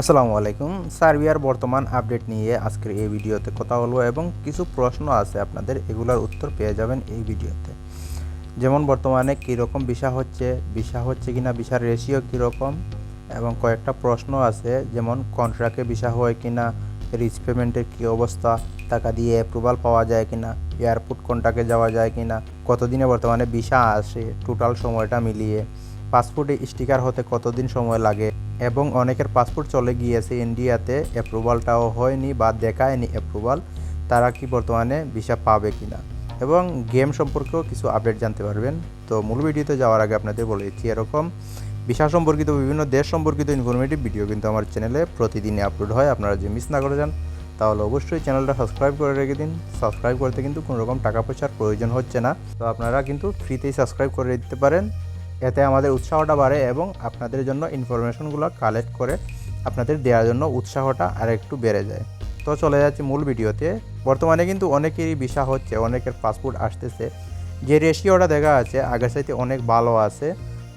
আসসালামু আলাইকুম। সার্বিয়ার বর্তমান আপডেট নিয়ে আজকের এই ভিডিওতে কথা বলব এবং কিছু প্রশ্ন আছে আপনাদের, এগুলোর উত্তর পেয়ে যাবেন এই ভিডিওতে। যেমন বর্তমানে কীরকম ভিসা হচ্ছে ভিসা হচ্ছে কি না ভিসার রেশিও কীরকম, এবং কয়েকটা প্রশ্ন আছে, যেমন কন্ট্রাক্টে ভিসা হয় কি না রিচ পেমেন্টের কী অবস্থা, টাকা দিয়ে অ্যাপ্রুভাল পাওয়া যায় কি না এয়ারপোর্ট কন্ট্রাক্টে যাওয়া যায় কি না কতদিনে বর্তমানে ভিসা আসে টোটাল সময়টা মিলিয়ে পাসপোর্টে স্টিকার হতে কতদিন সময় লাগে এবং অনেকের পাসপোর্ট চলে গিয়েছে ইন্ডিয়াতে অ্যাপ্রুভালটাও হয়নি বা দেখায়নি অ্যাপ্রুভাল তারা কি বর্তমানে ভিসা পাবে কি না এবং গেম সম্পর্কেও কিছু আপডেট জানতে পারবেন। তো মূল ভিডিওতে যাওয়ার আগে আপনাদের বলে দিচ্ছি এরকম ভিসা সম্পর্কিত বিভিন্ন দেশ সম্পর্কিত ইনফরমেটিভ ভিডিও কিন্তু আমার চ্যানেলে প্রতিদিনই আপলোড হয়। আপনারা যে মিস না করে যান, তাহলে অবশ্যই চ্যানেলটা সাবস্ক্রাইব করে রেখে দিন। সাবস্ক্রাইব করতে কিন্তু কোনো রকম টাকা পয়সার প্রয়োজন হচ্ছে না। তো আপনারা কিন্তু ফ্রিতেই সাবস্ক্রাইব করে দিতে পারেন। এতে আমাদের উৎসাহটা বাড়ে এবং আপনাদের জন্য ইনফরমেশনগুলো কালেক্ট করে আপনাদের দেওয়ার জন্য উৎসাহটা আর একটু বেড়ে যায়। তো চলে যাচ্ছি মূল ভিডিওতে। বর্তমানে কিন্তু অনেকেরই ভিসা হচ্ছে, অনেকের পাসপোর্ট আসতেছে। যে রেশিওটা দেখা আছে আগের চাইতে অনেক ভালো আছে।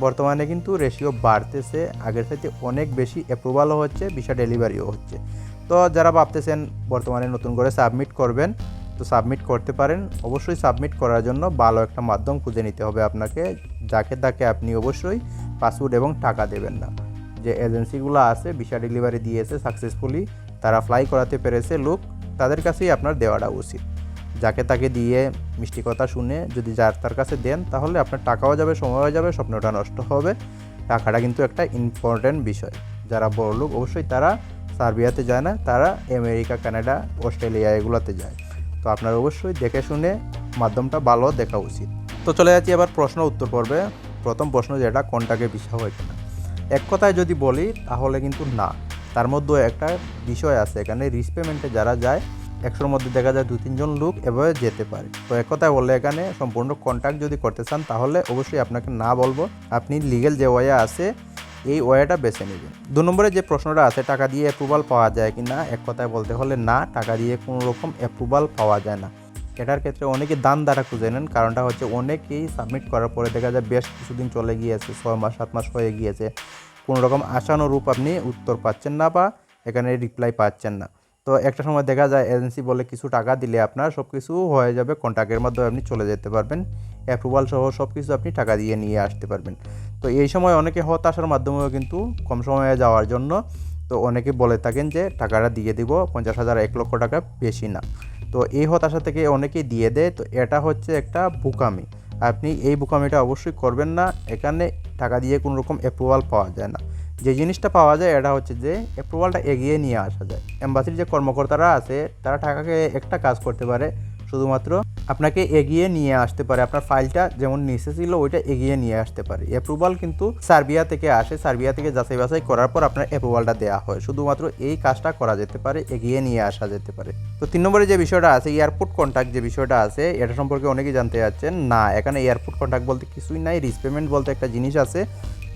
বর্তমানে কিন্তু রেশিও বাড়তেছে, আগের চাইতে অনেক বেশি অ্যাপ্রুভালও হচ্ছে ভিসা ডেলিভারিও হচ্ছে। তো যারা ভাবতেছেন বর্তমানে নতুন করে সাবমিট করবেন তো সাবমিট করতে পারেন। অবশ্যই সাবমিট করার জন্য ভালো একটা মাধ্যম খুঁজে নিতে হবে আপনাকে। যাকে তাকে আপনি অবশ্যই পাসপোর্ট এবং টাকা দেবেন না। যে এজেন্সিগুলো আছে ভিসা ডেলিভারি দিয়েছে সাকসেসফুলি তারা ফ্লাই করাতে পেরেছে লোক, তাদের কাছেই আপনার দেওয়াটা উচিত। যাকে তাকে দিয়ে মিষ্টি কথা শুনে যদি যার তার কাছে দেন, তাহলে আপনার টাকাও যাবে, সময়ও যাবে, স্বপ্নটা নষ্ট হবে। টাকাটা কিন্তু একটা ইম্পর্ট্যান্ট বিষয়। যারা বড় লোক অবশ্যই তারা সার্বিয়াতে যায় না, তারা আমেরিকা, কানাডা, অস্ট্রেলিয়া এগুলোতে যায়। তো আপনার অবশ্যই দেখে শুনে মাধ্যমটা ভালো দেখা উচিত। তো চলে যাচ্ছি এবার প্রশ্ন উত্তর পর্বে। প্রথম প্রশ্ন যেটা, কোনটাকে বিষয় হয় কিনা? এক কথায় যদি বলি, তাহলে কিন্তু না। তার মধ্যে একটা বিষয় আছে, এখানে রিস পেমেন্টে যারা যায়, একশোর মধ্যে দেখা যায় দু তিনজন লোক এভাবে যেতে পারে। তো এক কথায় বললে এখানে সম্পূর্ণ কন্ট্যাক্ট যদি করতে চান, তাহলে অবশ্যই আপনাকে না বলব। আপনি লিগেল যে ওয়ে আছে এই ওয়েটা বেছে নেবেন দু নম্বরে যে প্রশ্নটা আছে, টাকা দিয়ে অ্যাপ্রুভাল পাওয়া যায় কি না এক কথায় বলতে হলে না, টাকা দিয়ে কোনো রকম অ্যাপ্রুভাল পাওয়া যায় না। এটার ক্ষেত্রে অনেকে দান দ্বারা খুঁজে নেন, কারণটা হচ্ছে অনেকেই সাবমিট করার পরে দেখা যায় বেশ কিছুদিন চলে গিয়েছে, ছয় মাস, সাত মাস হয়ে গিয়েছে। কোনো রকম আশানুরূপ আপনি উত্তর পাচ্ছেন না বা এখানে রিপ্লাই পাচ্ছেন না। তো একটা সময় দেখা যায় এজেন্সি বলে কিছু টাকা দিলে আপনার সব কিছু হয়ে যাবে কন্ট্যাক্টের মাধ্যমে আপনি চলে যেতে পারবেন। অ্যাপ্রুভাল সহ সব কিছু আপনি টাকা দিয়ে নিয়ে আসতে পারবেন। তো এই সময় অনেকে হতাশার মাধ্যমেও কিন্তু কম সময়ে যাওয়ার জন্য তো অনেকে বলে থাকেন যে, টাকাটা দিয়ে দিব, পঞ্চাশ হাজার, এক লক্ষ টাকা বেশি না। তো এই হতাশা থেকে অনেকেই দিয়ে দেয়। তো এটা হচ্ছে একটা বুকামি। আপনি এই বুকামিটা অবশ্যই করবেন না। এখানে টাকা দিয়ে কোনো রকম অ্যাপ্রুভাল পাওয়া যায় না। যে জিনিসটা পাওয়া যায়, এটা হচ্ছে যে অ্যাপ্রুভালটা এগিয়ে নিয়ে আসা যায়। এম্বাসির যে কর্মকর্তারা আছে, তারা টাকাকে একটা কাজ করতে পারে, শুধুমাত্র আপনাকে এগিয়ে নিয়ে আসতে পারে। আপনার ফাইলটা যেমন নিচে ছিল, ওইটা এগিয়ে নিয়ে আসতে পারে। অ্যাপ্রুভাল কিন্তু সার্বিয়া থেকে আসে। সার্বিয়া থেকে যাচাই বাছাই করার পর আপনার অ্যাপ্রুভালটা দেওয়া হয়। শুধুমাত্র এই কাজটা করা যেতে পারে, এগিয়ে নিয়ে আসা যেতে পারে। তো তিন নম্বরে যে বিষয়টা আছে এয়ারপোর্ট কন্ট্যাক্ট যে বিষয়টা আছে, এটা সম্পর্কে অনেকেই জানতে যাচ্ছেন না, এখানে এয়ারপোর্ট কন্ট্যাক্ট বলতে কিছুই নাই। রিস পেমেন্ট বলতে একটা জিনিস আছে।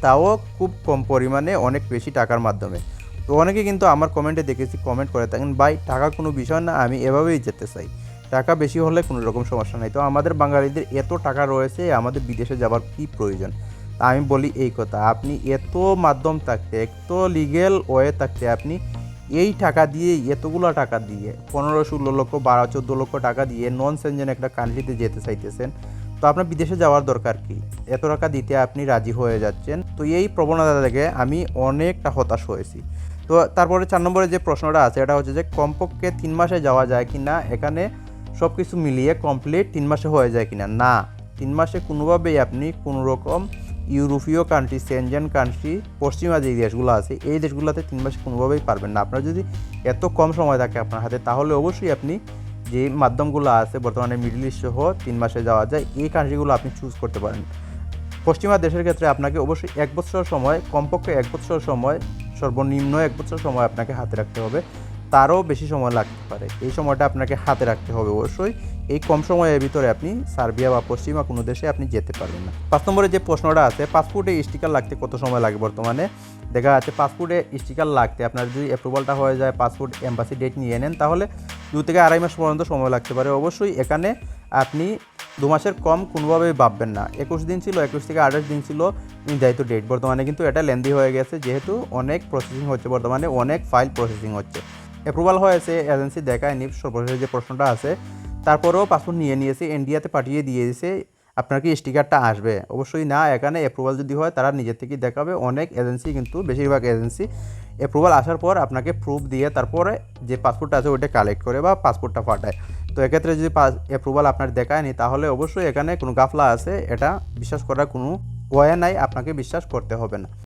তাও খুব কম পরিমাণে, অনেক বেশি টাকার মাধ্যমে। তো অনেকে কিন্তু আমার কমেন্টে দেখেছি কমেন্ট করে থাকেন, ভাই, টাকা কোনো বিষয় না, আমি এভাবেই যেতে চাই। টাকা বেশি হলে কোনো রকম সমস্যা নাই। তো আমাদের বাঙালিদের এত টাকা রয়েছে, আমাদের বিদেশে যাবার কি প্রয়োজন? আমি বলি এই কথা, আপনি এত মাধ্যম থাকতে, এত লিগেল ওয়ে থাকতে, আপনি এই টাকা দিয়ে, এতগুলো টাকা দিয়ে, পনেরো, ষোলো লক্ষ, বারো, চোদ্দ লক্ষ টাকা দিয়ে নন সেনজেন একটা কান্ট্রিতে যেতে চাইতেছেন তো আপনার বিদেশে যাওয়ার দরকার কি? এত টাকা দিতে আপনি রাজি হয়ে যাচ্ছেন? তো এই প্রবণতা থেকে আমি অনেকটা হতাশ হয়েছি। তো তারপরে চার নম্বরে যে প্রশ্নটা আছে, এটা হচ্ছে যে কমপক্ষে তিন মাসে যাওয়া যায় কি না এখানে সব কিছু মিলিয়ে কমপ্লিট তিন মাসে হয়ে যায় কিনা? না। না তিন মাসে কোনোভাবেই আপনি কোনো রকম ইউরোপীয় কান্ট্রি সেনজেন কান্ট্রি পশ্চিমা যে দেশগুলো আছে, এই দেশগুলোতে তিন মাসে কোনোভাবেই পারবেন না। আপনার যদি এত কম সময় থাকে আপনার হাতে, তাহলে অবশ্যই আপনি যে মাধ্যমগুলো আছে বর্তমানে মিডল ইস্ট সহ তিন মাসে যাওয়া যায়, এই কান্ট্রিগুলো আপনি চুজ করতে পারেন। পশ্চিমা দেশের ক্ষেত্রে আপনাকে অবশ্যই এক বছর সময়, কমপক্ষে এক বছর সময়, সর্বনিম্ন এক বছর সময় আপনাকে হাতে রাখতে হবে। তারও বেশি সময় লাগতে পারে। এই সময়টা আপনাকে হাতে রাখতে হবে অবশ্যই। এই কম সময়ের ভিতরে আপনি সার্বিয়া বা পশ্চিমা কোনো দেশে আপনি যেতে পারবেন না। পাঁচ নম্বরে যে প্রশ্নটা আছে পাসপোর্টে স্টিকার লাগতে কত সময় লাগে বর্তমানে? দেখা যাচ্ছে পাসপোর্টে স্টিকার লাগতে, আপনার যদি অ্যাপ্রুভালটা হয়ে যায় পাসপোর্ট এম্বাসি ডেট নিয়ে নেন, তাহলে দু থেকে আড়াই মাস পর্যন্ত সময় লাগতে পারে। অবশ্যই এখানে আপনি দু মাসের কম কোনোভাবেই ভাববেন না। একুশ দিন ছিল, একুশ থেকে আঠাশ দিন ছিল নির্ধারিত ডেট বর্তমানে কিন্তু এটা লেন্দি হয়ে গেছে, যেহেতু অনেক প্রসেসিং হচ্ছে, বর্তমানে অনেক ফাইল প্রসেসিং হচ্ছে। অ্যাপ্রুভাল হয়েছে এজেন্সি দেখায়নি, সর্বশেষ যে প্রশ্নটা আছে, তারপরেও পাসপোর্ট নিয়ে নিয়েছে ইন্ডিয়াতে পাঠিয়ে দিয়েছে, আপনার কি স্টিকারটা আসবে? অবশ্যই না, এখানে অ্যাপ্রুভাল যদি হয়, তারা নিজের থেকেই দেখাবে। অনেক এজেন্সি কিন্তু, বেশিরভাগ এজেন্সি অ্যাপ্রুভাল আসার পর আপনাকে প্রুফ দিয়ে তারপরে যে পাসপোর্টটা আছে ওইটা কালেক্ট করে বা পাসপোর্টটা পাঠায় তো এক্ষেত্রে যদি পাস অ্যাপ্রুভাল আপনার দেখায়নি তাহলে অবশ্যই এখানে কোনো গাফলা আছে, এটা বিশ্বাস করার কোনো ওয়ে নাই, আপনাকে বিশ্বাস করতে হবে না।